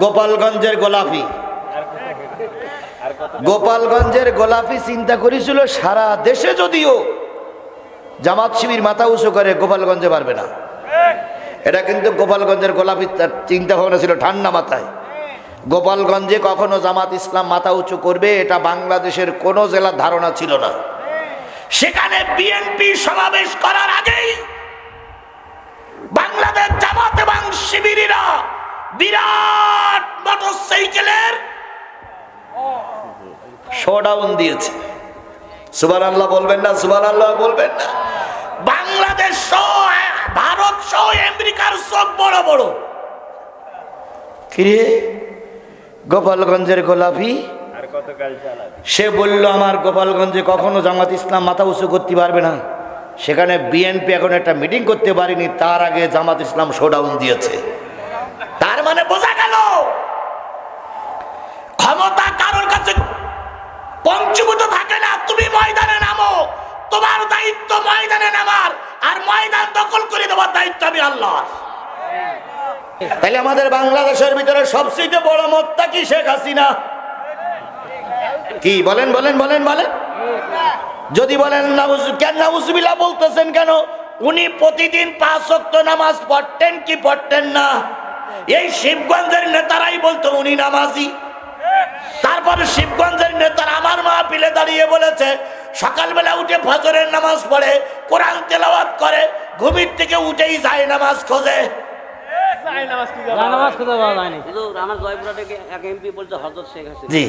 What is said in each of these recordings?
গোপালগঞ্জের গোলাপি। গোপালগঞ্জের গোলাপি চিন্তা করেছিল, সারা দেশে যদিও জামাত শিবির মাথা উঁচু করে, গোপালগঞ্জে পারবে না। এটা কিন্তু গোপালগঞ্জের গোলাপি চিন্তা ভাবনা ছিল ঠান্ডা মাথায়। গোপালগঞ্জে কখনো জামাত ইসলাম মাথা উঁচু করবে, এটা বাংলাদেশের কোনো জেলার ধারণা ছিল না। সেখানে বিএনপি সমাবেশ করার আগেই বাংলাদেশ জামাত এবং শিবিরিরা বিরাট মোটর সাইকেলের শোডাউন দিয়েছে। সুবান আল্লাহ বলবেন না সুবান আল্লাহ বলবেন না। বাংলাদেশ ভারত সহ আমেরিকার সব বড় বড়। কিরে? গোপালগঞ্জের গোলাপি? আর কতকাল চালাবে? সে বলল আমার গোপালগঞ্জে কখনো জামাত ইসলাম মাথা উঁচু করতে পারবে না। সেখানে বিএনপি এখন একটা মিটিং করতে পারেনি তার আগে জামাত ইসলাম শোডাউন দিয়েছে। মানে বোঝা গেল, ক্ষমতা কারোর কাছে পঞ্চভূত থাকে না, তুমি ময়দানে নামো, তোমার দায়িত্ব ময়দানে নামার, আর ময়দান দখল করে দেওয়ার দায়িত্ব আমি আল্লাহ তাহলে আমাদের বাংলাদেশের ভিতরে সবচেয়ে বড় মতটা কি শেখ হাসিনা? কি, বলেন বলেন বলেন বলেন। যদি বলেন কেন বলতেছেন কেন? উনি প্রতিদিন পাঁচ নামাজ পড়তেন কি পড়তেন না? এই শিবগঞ্জের নেতারাই বলতো উনি নামাজি। তারপরে শিবগঞ্জের নেতারা আমার মা পিলে দাঁড়িয়ে বলেছে সকালবেলা উঠে ফজরের নামাজ পড়ে কোরআন তেলাওয়াত করে ঘুমির থেকে উঠেই যায় নামাজ খোঁজে। নামাজ খুঁজে পাওয়া যায়নি। হুজুর আমার জয়পুরা থেকে এক এমপি বলছে হজরত শেখ হাসিনা। জি।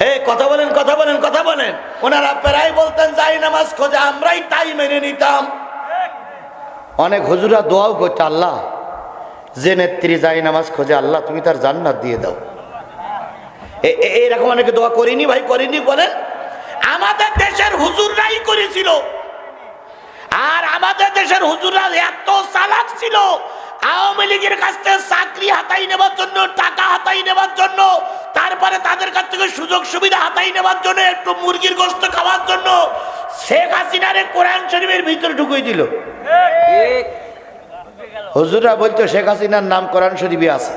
হে কথা বলেন কথা বলেন কথা বলেন। ওনারা প্রায় বলতেন যাই নামাজ খোঁজে আমরাই তাই মেনে নিতাম। অনেক হুজুরা দোয়াও করছে আল্লাহ। যে নেত্রী যাই নামাজ খোঁজে, আল্লাহ তুমি তার জান্নাত দিয়ে দাও। এ- এ- এরকম অনেকে দোয়া করিনি ভাই, করিনি বলেন আমাদের দেশের হুজুররাই করেছিল। আর আমাদের দেশের হুজুররা এত চালাক ছিল। আওয়ামী লীগের কাছ থেকে চাকরি হাতাই নেবার জন্য, টাকা হাতাই নেবার জন্য, তারপরে তাদের কাছ থেকে সুযোগ সুবিধা হাতাই নেবার জন্য, একটু মুরগির গোস্ত খাওয়ার জন্য শেখ হাসিনারে কোরআন শরীফের ভিতরে ঢুকিয়ে দিল। ঠিক। হুজুররা বলতো শেখ হাসিনার নাম কোরআন শরীফে আছে।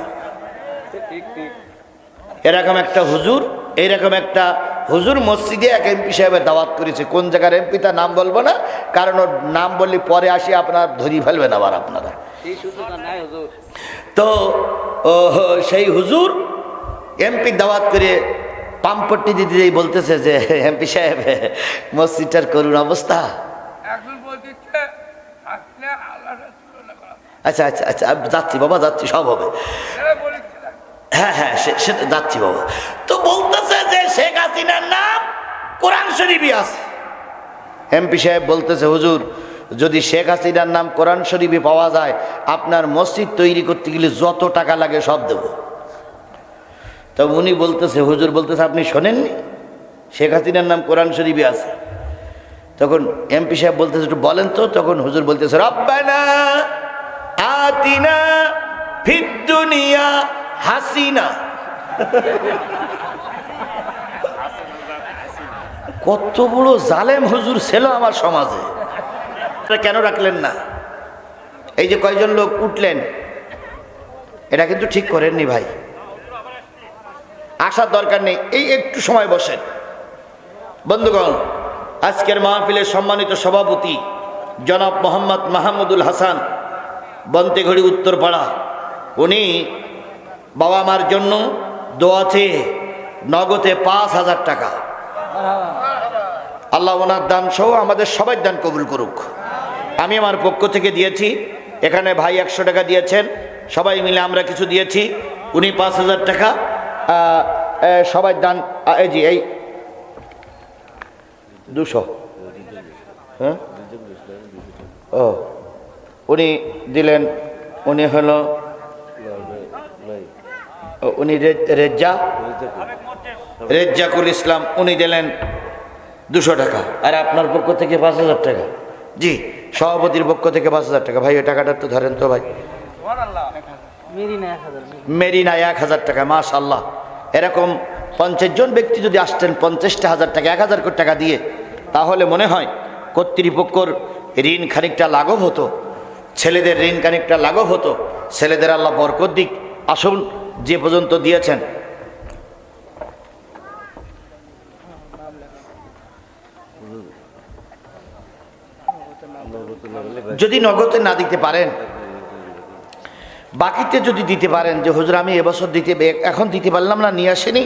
এরকম একটা হুজুর এইরকম একটা হুজুর মসজিদে এক এমপি সাহেবের দাওয়াত করেছে। কোন জায়গার এমপি তার নাম বলব না কারণ ওর নাম বললে পরে আসি আপনার ধরি ফেলবেন আবার আপনারা। হুজুর। তো সেই হুজুর এমপি দাওয়াত করে পাম্পট্টি দিদি বলতেছে যে এমপি সাহেব মসজিদটার করুন অবস্থা এখন বলতেছে আপনি আল্লাহর তুলনা করা আচ্ছা আচ্ছা আচ্ছা যাচ্ছি বাবা, যাচ্ছি, সব হবে। হ্যাঁ হ্যাঁ সে- যাচ্ছি বাবা। তো বলতেছে যে শেখ হাসিনার নাম কোরআন শরীফই আছে। এমপি সাহেব বলতেছে, হুজুর, যদি শেখ হাসিনার নাম কোরআন শরীফে পাওয়া যায়, আপনার মসজিদ তৈরি করতে গেলে যত টাকা লাগে সব দেব। তো উনি বলতেছে, হুজুর, বলতেছে, আপনি শোনেননি? শেখ হাসিনার নাম কোরআন শরীফে আছে। তখন এমপি সাহেব বলতেছে, একটু বলেন তো? তখন হুজুর বলতেছে, রব্বানা আতিনা ফিদ হাসিনা। কত বড় জালেম হুজুর ছিল আমার সমাজে। কেন রাখলেন না? এই যে কয়জন লোক উঠলেন, এটা কিন্তু ঠিক করেননি ভাই। আসার দরকার নেই, এই একটু সময় বসেন। বন্ধুগণ, আজকের মাহফিলের সম্মানিত সভাপতি জনাব মোহাম্মদ মাহমুদুল হাসান বন্তেঘড়ি উত্তরপাড়া উনি বাবা মার জন্য দোয়াতে নগদে পাঁচ হাজার টাকা। আল্লাহ ওনার দান সহ আমাদের সবাই দান কবুল করুক। আমি আমার পক্ষ থেকে দিয়েছি, এখানে ভাই একশো টাকা দিয়েছেন, সবাই মিলে আমরা কিছু দিয়েছি, উনি পাঁচ হাজার টাকা সবাই দান এই জি এই দুশো। হ্যাঁ? ও। উনি দিলেন উনি হলো উনি রেজ্জা রেজ্জাকুল ইসলাম উনি দিলেন দুশো টাকা। আর আপনার পক্ষ থেকে পাঁচ হাজার টাকা। জি সভাপতির পক্ষ থেকে পাঁচ হাজার টাকা। ভাই ওই টাকাটা একটু ধরেন তো ভাই। মেরিনা এক হাজার মেরিনা। এক হাজার টাকা মাশাল্লাহ এরকম পঞ্চাশ জন ব্যক্তি যদি আসতেন পঞ্চাশটা হাজার টাকা এক হাজার কোটি টাকা দিয়ে তাহলে মনে হয় কর্তৃপক্ষর ঋণ খানিকটা লাঘব হতো। ছেলেদের ঋণ খানিকটা লাঘব হতো, ছেলেদের আল্লাহ বরকত দিক। আসুন, যে পর্যন্ত দিয়েছেন। যদি নগদে না দিতে পারেন, বাকিতে যদি দিতে পারেন, যে হুজুর আমি এবছর দিতে এখন দিতে পারলাম না, নিয়ে আসেনি,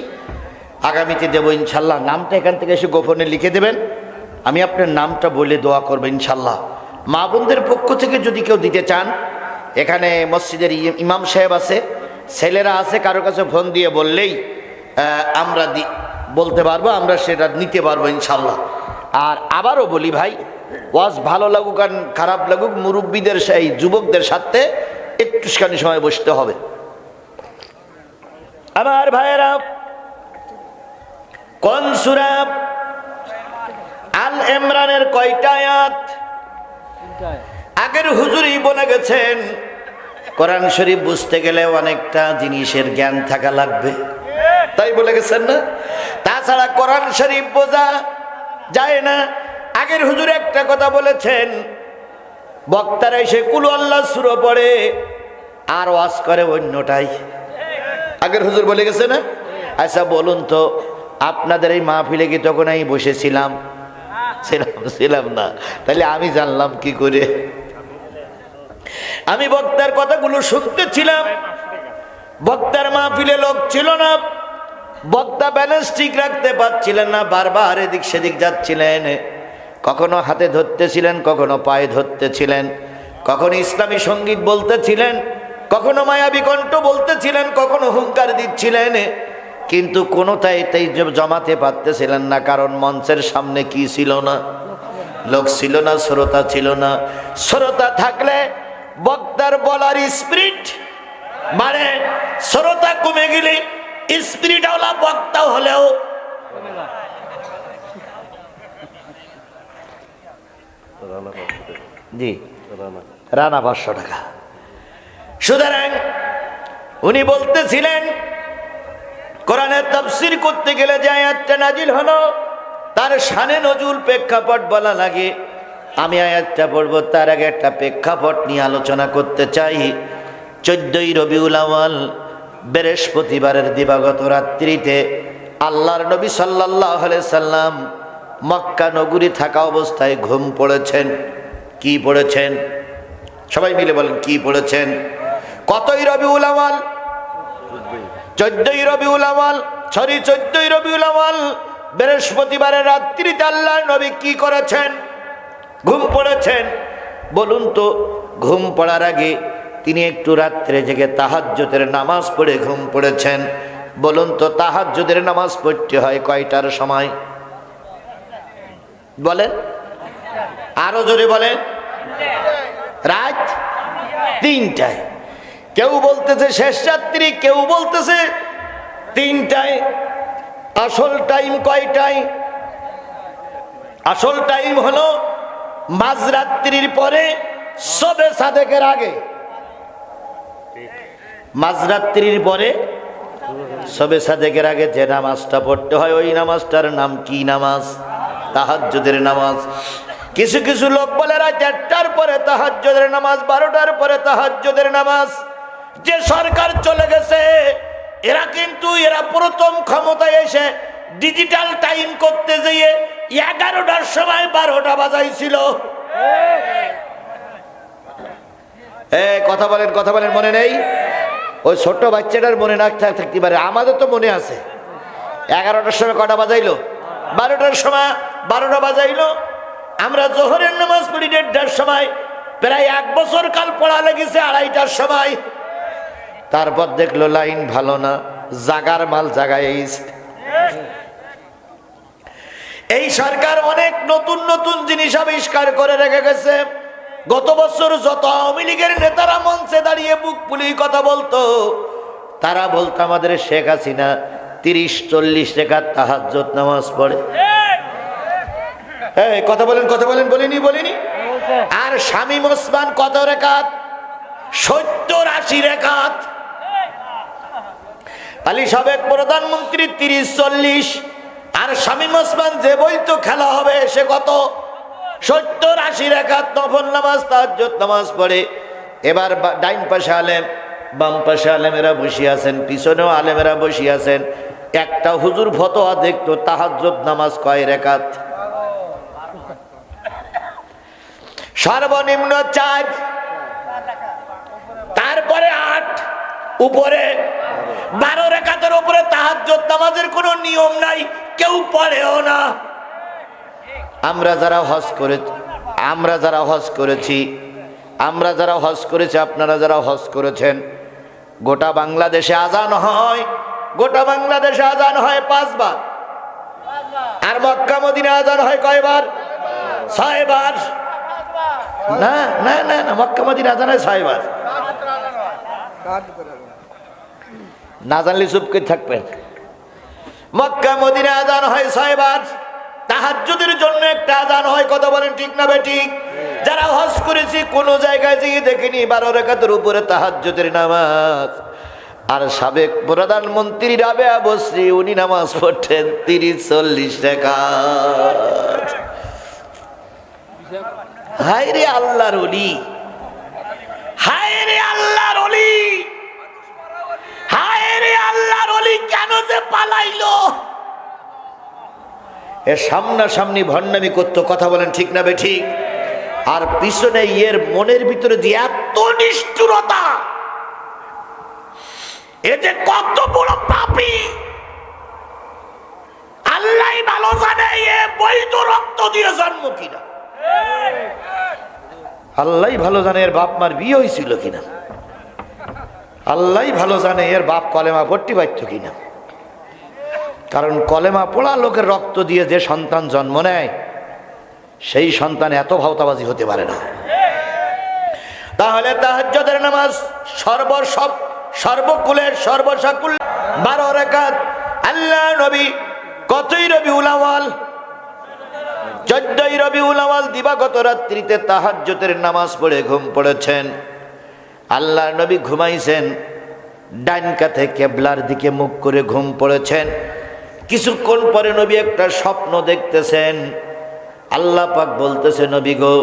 আগামীতে দেবো ইনশাল্লাহ। নামটা এখান থেকে এসে গোপনে লিখে দেবেন। আমি আপনার নামটা বলে দোয়া করব ইনশাল্লাহ। মা বোনদের পক্ষ থেকে যদি কেউ দিতে চান, এখানে মসজিদের ইমাম সাহেব আছে, ছেলেরা আছে, কারও কাছে ফোন দিয়ে বললেই আমরা বলতে পারব, আমরা সেটা নিতে পারব ইনশাল্লাহ আর আবারও বলি ভাই, ওয়াজ ভালো লাগুক আর খারাপ লাগুক, মুরব্বীদের সেই যুবকদের সাথে একটুখানি সময় বসতে হবে। আমার ভাইয়েরা, কোন সুরা? আল ইমরানের কয়টা আয়াত? আগের হুজুরই বলে গেছেন, কোরআন শরীফ বুঝতে গেলে অনেকটা জিনিসের জ্ঞান থাকা লাগবে। তাই বলে গেছেন না? তাছাড়া কোরআন শরীফ বোঝা যায় না। আগের হুজুর একটা কথা বলেছেন, বক্তারা এসে, কুলু আল্লাহ সুরো পড়ে, আর ওয়াজ করে অন্যটাই। আগের হুজুর বলে গেছে না? আচ্ছা বলুন তো, আপনাদের এই মাহফিলে কি তখন আমি বসেছিলাম? ছিলাম ছিলাম না। তাহলে আমি জানলাম কি করে? আমি বক্তার কথাগুলো শুনতেছিলাম। বক্তার মাহফিলে লোক ছিল না। বক্তা ব্যালেন্স ঠিক রাখতে পারছিলেন না, বারবার এদিক সেদিক যাচ্ছিলেন। কখনো হাতে ধরতেছিলেন, কখনো পায়ে ধরতেছিলেন। কখনো ইসলামী সংগীত বলতেছিলেন, কখনো মায়াবী কণ্ঠ বলতেছিলেন, কখনো হুঙ্কার দিচ্ছিলেন। কিন্তু কোনোটাই তাই জমাতে পারতেছিলেন না, কারণ মঞ্চের সামনে কি ছিল না? লোক ছিল না, শ্রোতা ছিল না। শ্রোতা থাকলে বক্তার বলার স্পিরিট মানে শ্রোতা কমে গেলে স্পিরিট ওলা বক্তা হলেও জি, রানা পাঁচশো টাকা। সুতরাং উনি বলতেছিলেন কোরআনের তফসির করতে গেলে যে আয়াতটা নাজিল হলো, তার শানে নজুল প্রেক্ষাপট বলা লাগে। আমি আয়াতটা পড়ব, তার আগে একটা প্রেক্ষাপট নিয়ে আলোচনা করতে চাই। চোদ্দই রবিউল আওয়াল বৃহস্পতিবারের দিবাগত রাত্রিতে আল্লাহর নবী সাল্লাহ সাল্লাম মক্কা নগরী থাকা অবস্থায় ঘুম পড়েছেন। কি পড়েছেন? সবাই মিলে বলেন, কি পড়েছেন? কতই রবিউল আওয়াল চোদ্দই রবিউল আওয়াল সরি, চোদ্দই রবিউল আওয়াল বৃহস্পতিবারের রাত্রিতে আল্লাহ নবী কি করেছেন? ঘুম পড়েছেন। বলুন তো, ঘুম পড়ার আগে তিনি একটু রাত্রে জেগে তাহাজ্জুদের নামাজ পড়ে ঘুম পড়েছেন। বলুন তো, তাহাজ্জুদের নামাজ পড়তে হয় কয়টার সময়? বলেন। আরও জোরে বলেন। রাত তিনটায়। কেউ বলতেছে শেষ রাত্রি, কেউ বলতেছে তিনটায়। আসল টাইম কয়টায়? আসল টাইম হলো মাঝরাত্রির পরে সবে সাদেকের আগে। মাঝরাত্রির পরে সবে সাদেকের আগে যে নামাজটা পড়তে হয়, ওই নামাজটার নাম কি নামাজ? তাহাজ্জুদের নামাজ। কিছু কিছু লোক বলে, রাত চারটার পরে তাহাজ্জুদের নামাজ, বারোটার পরে তাহাজ্জুদের নামাজ। যে সরকার চলে গেছে, এরা কিন্তু, এরা প্রথম ক্ষমতায় এসে ডিজিটাল টাইম করতে যেয়ে এগারোটার সময় বারোটা বাজাইছিল। কথা বলেন কথা বলেন, মনে নেই? ওই ছোট্ট বাচ্চাটার মনে না থাক- থাকতে পারে, আমাদের তো মনে আছে। এগারোটার সময় কটা বাজাইলো? বারোটার সময় বারোটা বাজাইলো। আমরা জোহরের নামাজ পড়ি দেড়টার সময়, প্রায় এক বছর কাল পড়া লেগেছে আড়াইটার সময়। তারপর দেখল লাইন ভালো না, জাগার মাল জাগায় এই সরকার অনেক নতুন নতুন জিনিস আবিষ্কার করে রেখে গেছে। গত বছর যত আওয়ামী লীগের নেতারা মঞ্চে দাঁড়িয়ে বুক পুলি কথা বলতো, তারা বলতো আমাদের শেখ হাসিনা তিরিশ, চল্লিশ রেখার তাহাজ্জত নামাজ পড়ে। এই, কথা বলেন কথা বলেন, বলিনি বলিনি? আর স্বামী ওসমান কত রেখাত? সত্তর আশি রেখাত। আলী সাবেক প্রধানমন্ত্রী তিরিশ চল্লিশ আর শামীম ওসমান যে বই তো খেলা হবে সে কত? সত্তর আশি রেখাত নফল নামাজ, তাহাজ্জুদ নামাজ পড়ে। এবার ডাইন পাশে আলেম, বাম পাশে আলেমেরা বসে আছেন, পিছনেও আলেমেরা বসে আছেন। একটা হুজুর ফতোয়া দেখতো, তাহাজ্জুদ নামাজ কয় রেখাত? সর্বনিম্ন চার, তারপরে আট, উপরে বারো রেখাতের উপরে তাহাজ্জুদ নামাজের কোনো নিয়ম নাই, কেউ পড়েও না। আমরা যারা হজ করে আমরা যারা হজ করেছি, আমরা যারা হজ করেছি, আপনারা যারা হজ করেছেন, গোটা বাংলাদেশে আজান হয়, গোটা বাংলাদেশে আজান হয় পাঁচবার। আর মক্কা মদিনা আজান হয় কয়বার? ছয়বার। না না না মক্কা মদিনা আজান হয় ছয়বার। না জানলে চুপ করে থাকবেন মক্কা মদিনা আজান হয় ছয়বার। তাহাজ্জুদের জন্য একটা আজান হয় কথা বলেন ঠিক না বেঠিক যারা হজ করেছি, কোন জায়গায় যেয়ে দেখিনি, বারো রেখাতের উপরে তাহাজ্জুদের নামাজ। আর সাবেক প্রধানমন্ত্রী রাবে আবশ্রী উনি নামাজ পড়তেন তিরিশ, চল্লিশ রেখাত হায় রে আল্লাহর অলি হায় রে আল্লাহর অলি হায় রে আল্লাহর অলি কেন যে পালাইলো? এ সামনাসামনি ভণ্ডামি করতো কথা বলেন ঠিক না বে ঠিক আর পিছনে এর মনের ভিতরে যে এত নিষ্ঠুরতা এ যে কত বড় পাপি আল্লাহ ভালো জানে এ বৈধ রক্ত দিয়ে জন্ম কিনা। আল্লাহ ভালো জানে এর বাপ মার বিয়ে হয়েছিল কিনা। আল্লাহ ভালো জানে এর বাপ কলেমা ভর্তি পাইত কিনা। কারণ কলেমা পোড়া লোকের রক্ত দিয়ে যে সন্তান জন্ম নেয়, সেই সন্তান এত ভাওতাবাজি হতে পারে না। তাহলে তাহাজ্জদের নামাজ সর্ব সব সর্বকুলের সর্বসাকুল বারো রেখাত আল্লাহ নবী কতই রবি উলাওয়াল চোদ্দই রবি উলাওয়াল দিবাগত রাত্রিতে তাহাজ্জতের নামাজ পড়ে ঘুম পড়েছেন। আল্লাহ নবী ঘুমাইছেন ডাইন কাঁধে কেবলার দিকে মুখ করে ঘুম পড়েছেন। কিছুক্ষণ পরে নবী একটা স্বপ্ন দেখতেছেন। আল্লাহ পাক বলতেছে, নবী গো,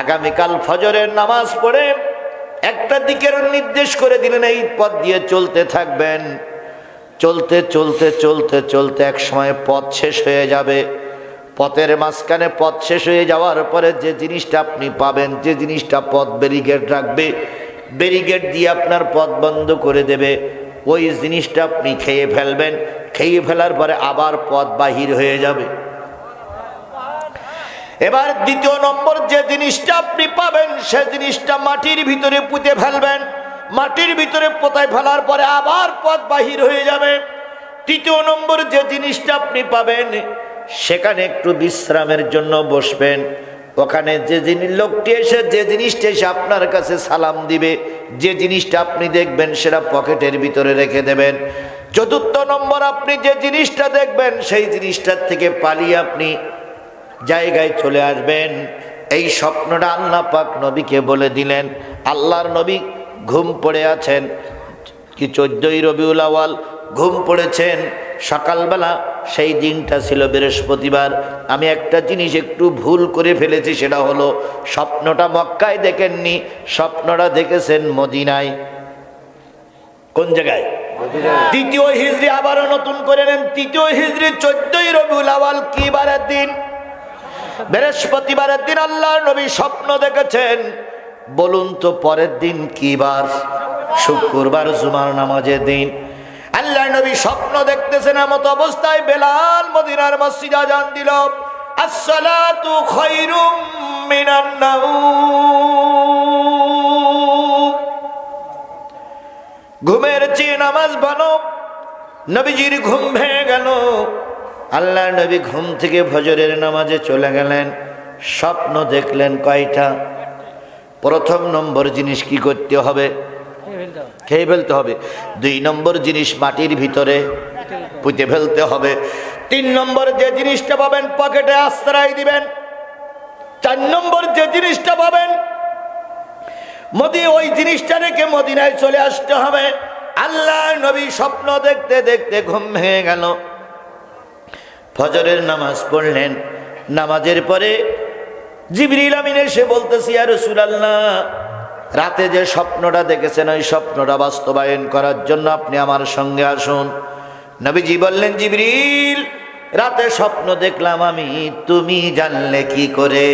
আগামীকাল ফজরের নামাজ পড়ে একটা দিকের নির্দেশ করে দিলেন, এই পথ দিয়ে চলতে থাকবেন। চলতে চলতে চলতে চলতে এক সময় পথ শেষ হয়ে যাবে। পথের মাঝখানে পথ শেষ হয়ে যাওয়ার পরে যে জিনিসটা আপনি পাবেন, যে জিনিসটা পথ ব্যারিগেড রাখবে ব্যারিগেড দিয়ে আপনার পথ বন্ধ করে দেবে। ওই জিনিসটা আপনি খেয়ে ফেলবেন। খেয়ে ফেলার পরে আবার পথ বাহির হয়ে যাবে। এবার দ্বিতীয় নম্বর যে জিনিসটা আপনি পাবেন, সে জিনিসটা মাটির ভিতরে পুঁতে ফেলবেন। মাটির ভিতরে পোতায় ফেলার পরে আবার পথ বাহির হয়ে যাবে। তৃতীয় নম্বর যে জিনিসটা আপনি পাবেন, সেখানে একটু বিশ্রামের জন্য বসবেন। ওখানে যে জিনিস লোকটি এসে, যে জিনিসটা এসে আপনার কাছে সালাম দিবে, যে জিনিসটা আপনি দেখবেন সেটা পকেটের ভিতরে রেখে দেবেন। চতুর্থ নম্বর, আপনি যে জিনিসটা দেখবেন, সেই জিনিসটার থেকে পালিয়ে আপনি জায়গায় চলে আসবেন। এই স্বপ্নটা আল্লাহ পাক নবীকে বলে দিলেন। আল্লাহর নবী ঘুম পড়ে আছেন, কি চোদ্দই রবিউল আওয়াল ঘুম পড়েছেন। সকালবেলা সেই দিনটা ছিল বৃহস্পতিবার। আমি একটা জিনিস একটু ভুল করে ফেলেছি সেটা হলো স্বপ্নটা মক্কায় দেখেননি স্বপ্নটা দেখেছেন মদিনায়। কোন জায়গায়? তৃতীয় হিজড়ি আবারও নতুন করে নেন। তৃতীয় হিজড়ি চোদ্দই রবিউল আওয়াল কি বারের দিন? বৃহস্পতিবারের দিন আল্লাহ নবী স্বপ্ন দেখেছেন। বলুন তো পরের দিন কি বার? শুক্রবার জুমার নামাজের দিন। আল্লাহ নবী স্বপ্ন দেখতেছেন এমত অবস্থায় বেলাল মদিনার মসজিদ আজান দিল, আসসালাতু খায়রুম মিনান নাউম। ঘুমের চেয়ে নামাজ ভালো নবীজির ঘুম ভেঙে গেল। আল্লাহ নবী ঘুম থেকে ফজরের নামাজে চলে গেলেন, স্বপ্ন দেখলেন কয়টা? প্রথম নম্বর জিনিস কি করতে হবে? খেয়ে ফেলতে হবে। দুই নম্বর জিনিস মাটির ভিতরে পুঁতে ফেলতে হবে। তিন নম্বর যে জিনিসটা পাবেন পকেটে আশ্রয় দিবেন। চার নম্বর যে জিনিসটা পাবেন, মোদি, ওই জিনিসটা রেখে মদিনায় চলে আসতে হবে। আল্লাহ নবী স্বপ্ন দেখতে দেখতে ঘুম ভেঙে গেল। ফজরের নামাজ পড়লেন। নামাজের পরে জিবরিল আমিন এসে বলতেছি আর সুরাল্লাহ রাতে যে স্বপ্নটা দেখেছেন ওই স্বপ্নটা বাস্তবায়ন করার জন্য আপনি আমার সঙ্গে আসুন। নবীজি বললেন জিবরিল রাতে স্বপ্ন দেখলাম আমি তুমি জানলে কি করে?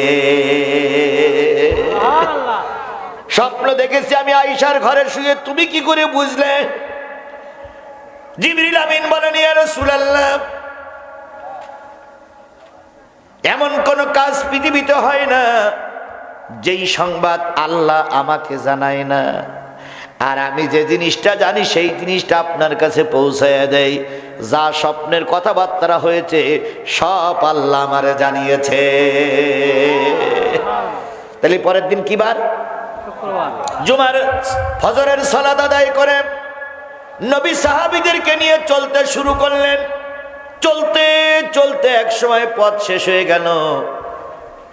স্বপ্ন দেখেছি আমি আইসার ঘরে শুয়ে তুমি কি করে বুঝলে? জিবরিল আমিন বলেন ইয়া রাসূলুল্লাহ এমন কোন কাজ পৃথিবীতে হয় না। যেই সংবাদ আল্লাহ আমাকে জানায় না আর আমি যে জিনিসটা জানি সেই জিনিসটা আপনার কাছে পৌঁছায় দেয় যা স্বপ্নের কথাবার্তা হয়েছে সব আল্লাহ আমারে জানিয়েছে। তাহলে পরের দিন কি বার? জুমার ফজরের সালাদ আদায় করে নবী সাহাবিদেরকে নিয়ে চলতে শুরু করলেন। চলতে চলতে এক সময় পথ শেষ হয়ে গেল।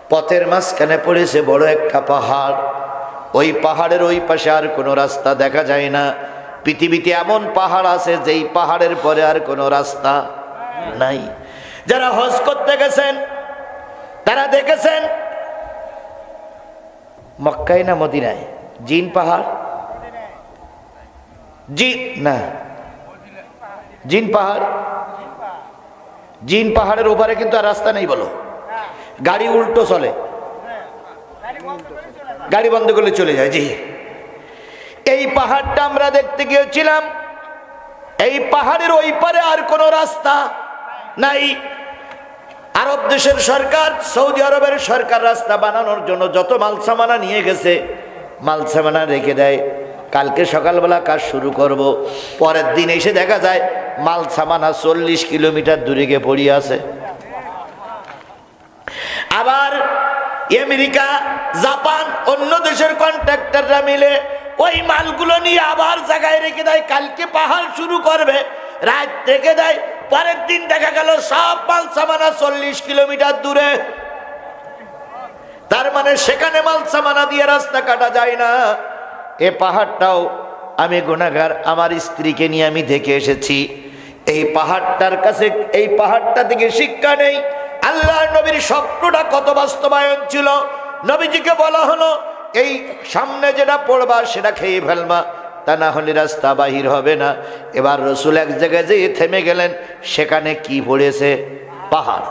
পথের মাঝখানে পড়েছে বড় একটা পাহাড়। ওই পাহাড়ের ওই পাশে আর কোনো রাস্তা দেখা যায় না। পৃথিবীতে এমন পাহাড় আছে যেই পাহাড়ের পরে আর কোনো রাস্তা নাই। যারা হজ করতে গেছেন, তারা দেখেছেন মক্কাই না মদিনায়? জিন পাহাড়? জি, না। জিন পাহাড়? জিন পাহাড়ের ওপারে কিন্তু আর রাস্তা নেই বলো। গাড়ি উল্টো চলে। গাড়ি বন্ধ করলে চলে যায়, জি। এই পাহাড়টা আমরা দেখতে গিয়েছিলাম। এই পাহাড়ের ওই পারে আর কোনো রাস্তা নাই। আরব দেশের সরকার, সৌদি আরবের সরকার রাস্তা বানানোর জন্য যত মাল সামানা নিয়ে গেছে মাল সামানা রেখে দেয়। কালকে সকালবেলা কাজ শুরু করব। পরের দিন এসে দেখা যায় মাল সামানা চল্লিশ কিলোমিটার দূরে গিয়ে পড়িয়ে আছে। আবার আমেরিকা, জাপান, অন্য দেশের কন্ট্রাক্টররা মিলে ওই মালগুলো নিয়ে আবার জায়গায় রেখে দেয়। কালকে পাহাড় শুরু করবে, রাত রেখে দেয়। পরের দিন দেখা গেল সব মাল সামানা চল্লিশ কিলোমিটার দূরে। তার মানে সেখানে মাল সামানা দিয়ে রাস্তা কাটা যায় না। এ পাহাড়টাও আমি গুণাগার আমার স্ত্রীকে নিয়ে আমি দেখে এসেছি। এই পাহাড়টার কাছে, এই পাহাড়টা থেকে শিক্ষা নেই। আল্লাহ নবীর স্বপ্নটা কত বাস্তবায়ন ছিল? নবীজিকে বলা হলো, এই সামনে যেটা পড়বা, সেটা খেয়ে ফেলবা। তা না হলে রাস্তা বাহির হবে না। এবার রসুল এক জায়গায় যেয়ে থেমে গেলেন, সেখানে কি পড়েছে? পাহাড়।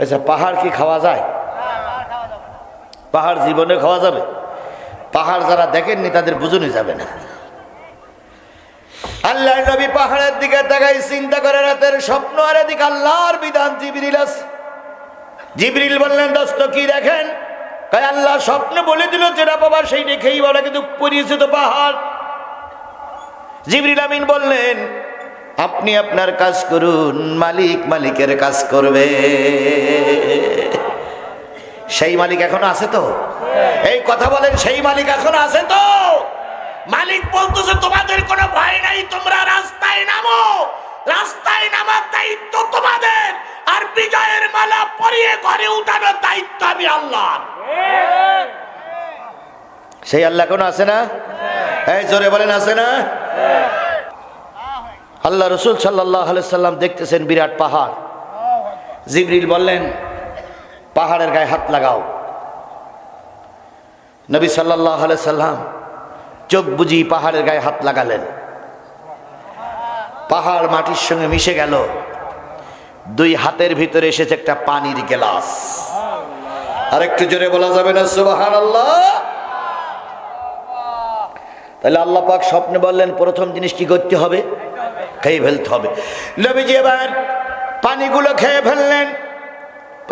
আচ্ছা পাহাড় কি খাওয়া যায়? পাহাড় জীবনে খাওয়া যাবে? পাহাড় যারা দেখেননি, তাদের বুঝুনি যাবে না। আল্লাহ নবী পাহাড়ের দিকে তাকাই চিন্তা করে, রাতের স্বপ্ন আর এদিকে আল্লাহর বিধান জিবরিল আছে। জিবরিল বললেন, দোস্ত, কি দেখেন? তাই আল্লাহ স্বপ্ন বলে দিল যেটা বাবা, সেই দেখেই বলা কিন্তু পরিয়েছে তো পাহাড়। জিবরিল আমিন বললেন, আপনি আপনার কাজ করুন, মালিক মালিকের কাজ করবে। সেই মালিক এখন আছে তো? এই কথা বলেন, সেই মালিক এখন আছে তো? মালিক বলতেছে, তোমাদের কোনো ভয় নাই, তোমরা রাস্তায় নামো। রাস্তায় নামার দায়িত্ব তোমাদের, আর বিজয়ের মালা পরিয়ে ঘরে উঠানোর দায়িত্ব আমি আল্লাহ সেই আল্লাহ এখন আছে না? এই জোরে বলেন, আছে না? আল্লাহ রসুল সাল্লাহ সাল্লাম দেখতেছেন বিরাট পাহাড়। জিবরিল বললেন, পাহাড়ের গায়ে হাত লাগাও। নবী সাল্লাহ সাল্লাম চোখ বুঝি পাহাড়ের গায়ে হাত লাগালেন। পাহাড় মাটির সঙ্গে মিশে গেল। দুই হাতের ভিতরে এসেছে একটা পানির গ্লাস। আর একটু জোরে বলা যাবে না সুবাহান আল্লাহ তাহলে আল্লাহ পাক স্বপ্নে বললেন, প্রথম জিনিস কি করতে হবে? খেয়ে ফেলতে হবে। নবীজি এবার পানিগুলো খেয়ে ফেললেন।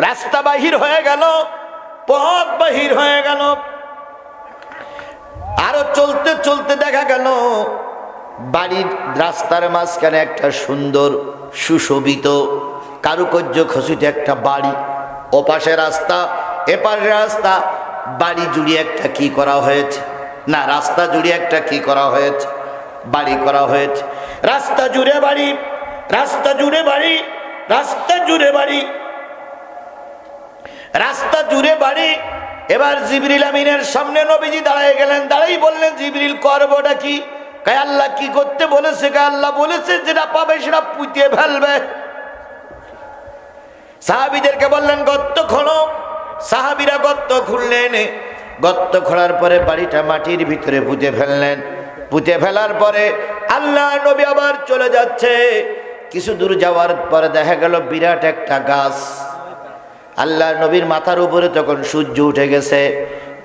রাস্তা বাহির হয়ে গেল, পথ বাহির হয়ে গেল। আরও চলতে চলতে দেখা গেল বাড়ির রাস্তার মাঝখানে একটা সুন্দর সুশোভিত কারুকার্য খসিত একটা বাড়ি। ওপাশে রাস্তা, এপাশে রাস্তা, বাড়ি জুড়ে একটা কি করা হয়েছে? না, রাস্তা জুড়ে একটা কি করা হয়েছে? বাড়ি করা হয়েছে। রাস্তা জুড়ে বাড়ি, রাস্তা জুড়ে বাড়ি, রাস্তা জুড়ে বাড়ি। রাস্তা জুড়ে বাড়ি। এবার জিবরিল আমিনের সামনে নবীজি দাঁড়ায় গেলেন। দাঁড়াই বললেন, জিবরিল, করবোটা কি? কাই আল্লাহ কি করতে বলেছে? কে আল্লাহ বলেছে, যেটা পাবে সেটা পুঁতিয়ে ফেলবে। সাহাবিদেরকে বললেন গত্ত খোলো। সাহাবিরা গত্ত খুললেন। গর্ত খোলার পরে বাড়িটা মাটির ভিতরে পুঁতে ফেললেন। পুঁতে ফেলার পরে আল্লাহ নবী আবার চলে যাচ্ছে। কিছু দূর যাওয়ার পরে দেখা গেল, বিরাট একটা গাছ। আল্লাহ নবীর মাথার উপরে তখন সূর্য উঠে গেছে।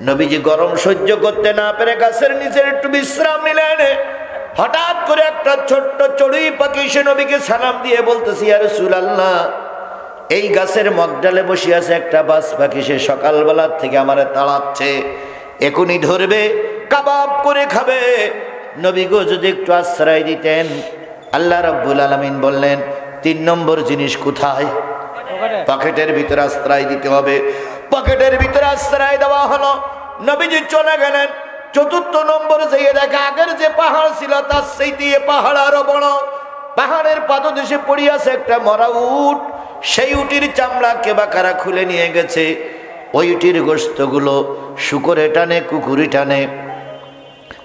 নবীজি গরম সহ্য করতে না পেরে গাছের নিচে একটু বিশ্রাম নিলেন। হঠাৎ করে একটা ছোট্ট চড়ুই পাখি সে নবীকে সালাম দিয়ে বলতেছি আর আল্লাহ এই গাছের মগডালে বসে আছে একটা বাস পাখি সে সকালবেলার থেকে আমার তাড়াচ্ছে এখনই ধরবে কাবাব করে খাবে। নবী গো যদি একটু আশ্রয় দিতেন আল্লাহ রব্বুল আলমিন বললেন তিন নম্বর জিনিস কোথায়? পকেটের ভিতরে আশ্রয় দিতে হবে। পকেটের ভিতরে আশ্রয় দেওয়া হলো। নবীজি চলে গেলেন। চতুর্থ নম্বর যেয়ে দেখে, আগের যে পাহাড় ছিল, তার দিয়ে পাহাড় আরও বড়। পাহাড়ের পাদদেশে পড়িয়াছে একটা মরা উট। সেই উটির চামড়া কেবা কারা খুলে নিয়ে গেছে? ওই উটির গোস্তগুলো শুকরে টানে, কুকুরি টানে।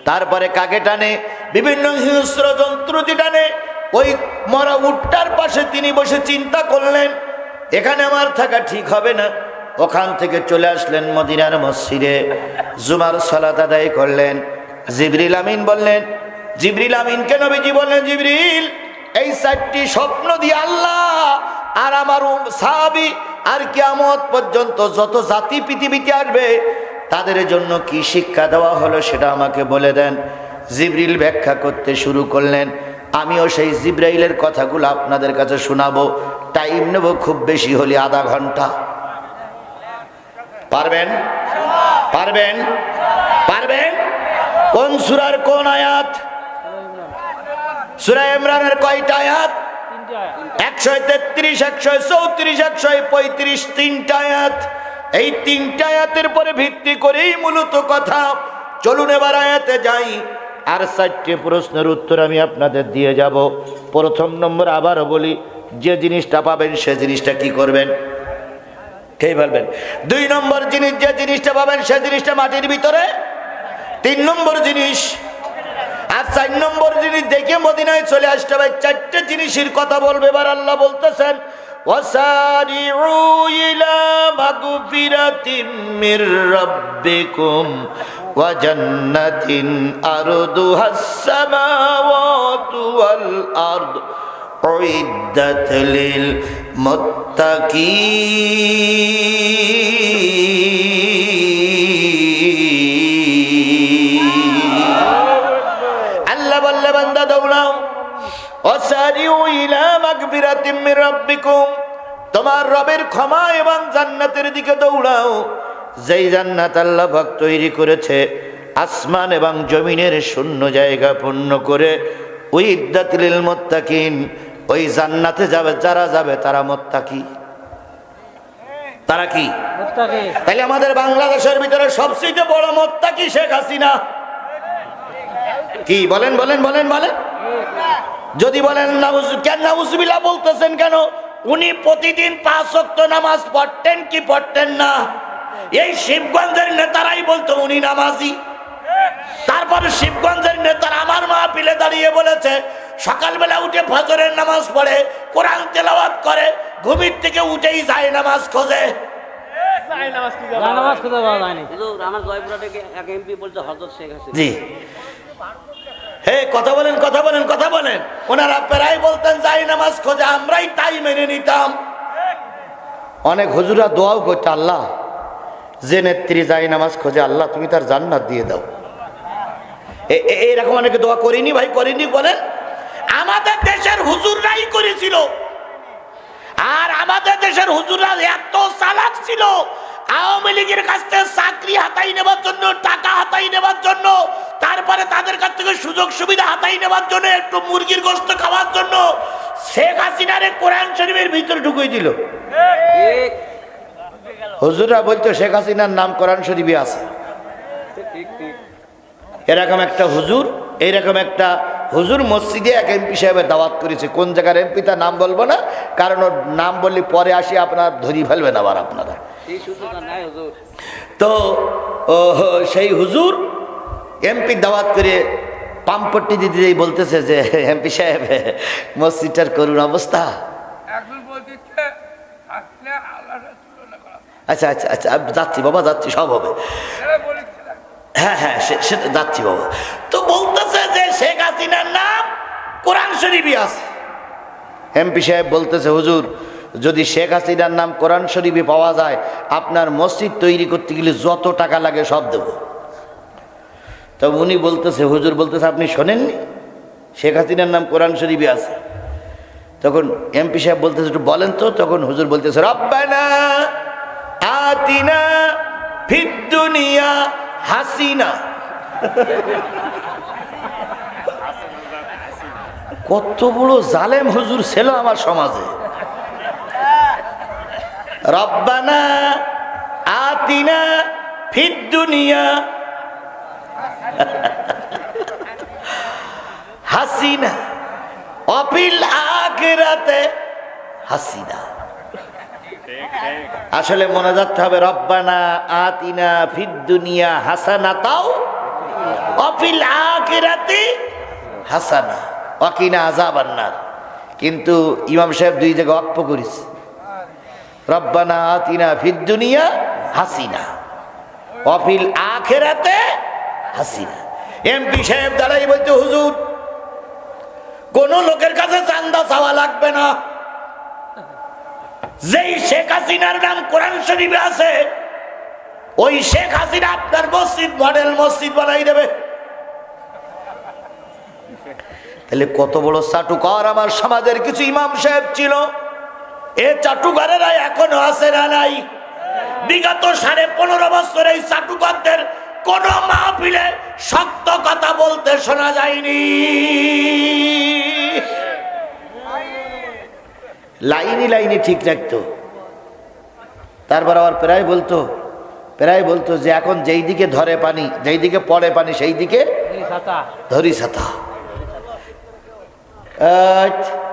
তারপরে কাকে টানে? বিভিন্ন হিংস্র যন্ত্রটি টানে। ওই মরা উটটার পাশে তিনি বসে চিন্তা করলেন, এখানে আমার থাকা ঠিক হবে না। ওখান থেকে চলে আসলেন মদিনার মসজিদে। জুমার সালাত আদায় করলেন। জিবরিল আমিন বললেন, জিবরিল আমিনকে নবীজি বললেন, জিবরিল, এই চারটি স্বপ্ন দিয়ে আল্লাহ আর আমার সাহাবী আর কিয়ামত পর্যন্ত যত জাতি পৃথিবীতে আসবে, তাদের জন্য কি শিক্ষা দেওয়া হলো সেটা আমাকে বলে দেন। জিবরিল ব্যাখ্যা করতে শুরু করলেন, আমিও সেই জিব্রাইলের কথাগুলো আপনাদের কাছে শোনাবো। টাইম নেব খুব বেশি হলে আধা ঘণ্টা। পারবেন? পারবেন? পারবেন? কোন সুরার কোন আয়াত? সুরা ইমরানের কয়টা আয়াত? একশো তেত্রিশ, একশো চৌত্রিশ, একশো পঁয়ত্রিশ, তিনটা আয়াত। এই তিনটা আয়াতের পরে ভিত্তি করেই মূলত কথা। চলুন এবার আয়াতে যাই। আর চারটে প্রশ্নের উত্তর আমি আপনাদের দিয়ে যাব। প্রথম নম্বর আবারও বলি, যে জিনিসটা পাবেন সে জিনিসটা কি করবেন? খেয়ে ফেলবেন দুই নম্বর জিনিস যে জিনিসটা পাবেন সে জিনিসটা মাটির ভিতরে তিন নম্বর জিনিস আর চার নম্বর জিনিস দেখে মদিনায় চলে আসতে হবে চারটে জিনিসের কথা বলবে এবার আল্লাহ বলতেছেন وسارعوا إلى مغفرة من ربكم وجنة أرضها السماوات والأرض أعدت للمتقين আল্লাহ বললে বান্দা দৌড়াও অসারিউ ইলা মাগফিরাতিম মির রাব্বিকুম তোমার রবের ক্ষমা এবং জান্নাতের দিকে দৌড়াও যেই জান্নাত আল্লাহ পাক তৈরি করেছে আসমান এবং জমিনের শূন্য জায়গা পূর্ণ করে ওই ইদ্দাতিল মোত্তাকিন ওই জান্নাতে যাবে যারা যাবে তারা মোত্তাকি। তারা কি? তাহলে আমাদের বাংলাদেশের ভিতরে সবচেয়ে বড় মোত্তাকি শেখ হাসিনা। কি বলেন বলেন বলেন বলেন। যদি বলেন নাউজ কেন নাউজবিল্লা বলতেছেন কেন? উনি প্রতিদিন পাঁচ ওয়াক্ত নামাজ পড়তেন কি পড়তেন না? এই শিবগঞ্জের নেতারাই বলতো উনি নামাজি। তারপরে শিবগঞ্জের নেতারা আমার মা পিলে দাঁড়িয়ে বলেছে সকালবেলা উঠে ফজরের নামাজ পড়ে কোরআন তেলাওয়াত করে ঘুমির থেকে উঠেই যায় নামাজ খোঁজে। জি। হে কথা বলেন কথা বলেন কথা বলেন। ওনারা প্রায় বলতেন যাই নামাজ খোঁজে আমরাই তাই মেনে নিতাম। অনেক হুজুরা দোয়াও করছে আল্লাহ যে নেত্রী যাই নামাজ খোঁজে আল্লাহ তুমি তার জান্নাত দিয়ে দাও। এরকম অনেকে দোয়া করিনি ভাই করিনি বলেন। আমাদের দেশের হুজুররাই করেছিল। আর আমাদের দেশের হুজুররা এত চালাক ছিল। আওয়ামী লীগের কাছ থেকে চাকরি হাতাই নেবার জন্য টাকা হাতাই নেবার জন্য তারপরে তাদের কাছ থেকে সুযোগ সুবিধা হাতাই নেবার জন্য একটু মুরগির গোস্ত খাওয়ার জন্য শেখ হাসিনারে কোরআন শরীফের ভিতরে ঢুকিয়ে দিল। হুজুররা বলতো শেখ হাসিনার নাম কোরআন শরীফে আছে। ঠিক ঠিক। এরকম একটা হুজুর এইরকম একটা হুজুর মসজিদে এক এমপি সাহেবের দাওয়াত করেছে। কোন জায়গার এমপি তার নাম বলব না? কারণ ওর নাম বললে পরে আসি আপনার ধরি ফেলবেন আবার আপনারা। তো সেই হুজুর এমপি দাওয়াত করে পাম্পট্টি দিদি বলতেছে যে এমপি সাহেব মসজিদটার করুণ অবস্থা। আচ্ছা আচ্ছা আচ্ছা যাচ্ছি বাবা যাচ্ছি সব হবে। হ্যাঁ হ্যাঁ সে- সেটা যাচ্ছি বাবা। তো বলতেছে শেখ হাসিনার নাম কোরআন শরীফই আছে। এমপি সাহেব বলতেছে, হুজুর, যদি শেখ হাসিনার নাম কোরআন শরীফে পাওয়া যায়, আপনার মসজিদ তৈরি করতে গেলে যত টাকা লাগে সব দেব। তো উনি বলতেছে, হুজুর বলতেছে, আপনি শোনেননি? শেখ হাসিনার নাম কোরআন শরীফে আছে। তখন এমপি সাহেব বলতেছে, একটু বলেন তো। তখন হুজুর বলতেছে, রব্বানা আতিনা ফিদ দুনিয়া হাসিনা। কত বড় জালেম হুজুর ছিল আমার সমাজে। রব্বানা আতিনা ফিদ দুনিয়া। হাসিনা অপিল আখেরাতে হাসিনা। আসলে মনে যাচ্ছে হবে, রব্বানা আতিনা ফিদ দুনিয়া হাসানা তাও অপিল আখেরাতে হাসানা। অকিনা আজাব আন্নার। কিন্তু ইমাম সাহেব দুই জায়গায় অক্ষ করিস রব্বানা আতিনা ফিদ দুনিয়া হাসিনা অফিল আখেরাতে হাসিনা। এমপি সাহেব দাঁড়াই বলতে হুজুর, কোন লোকের কাছে চান্দা চাওয়া লাগবে না। যেই শেখ হাসিনার নাম কোরআন শরীফে আছে, ওই শেখ হাসিনা আপনার মসজিদ, মডেল মসজিদ বানাই দেবে। তাহলে কত বড় চাটুকার আমার সমাজের কিছু ইমাম সাহেব ছিল? এ চাটুকারেরা এখনও আছে না নাই? বিগত সাড়ে পনেরো বছর এই চাটুকারদের কোন মাহফিলে সত্য কথা বলতে শোনা যায়নি। লাইনি লাইনি ঠিক রাখতো। তারপর আবার প্রায় বলতো প্রায় বলতো যে এখন যেই দিকে ধরে পানি যেই দিকে পড়ে পানি সেই দিকে ধরি ছাতা। আচ্ছা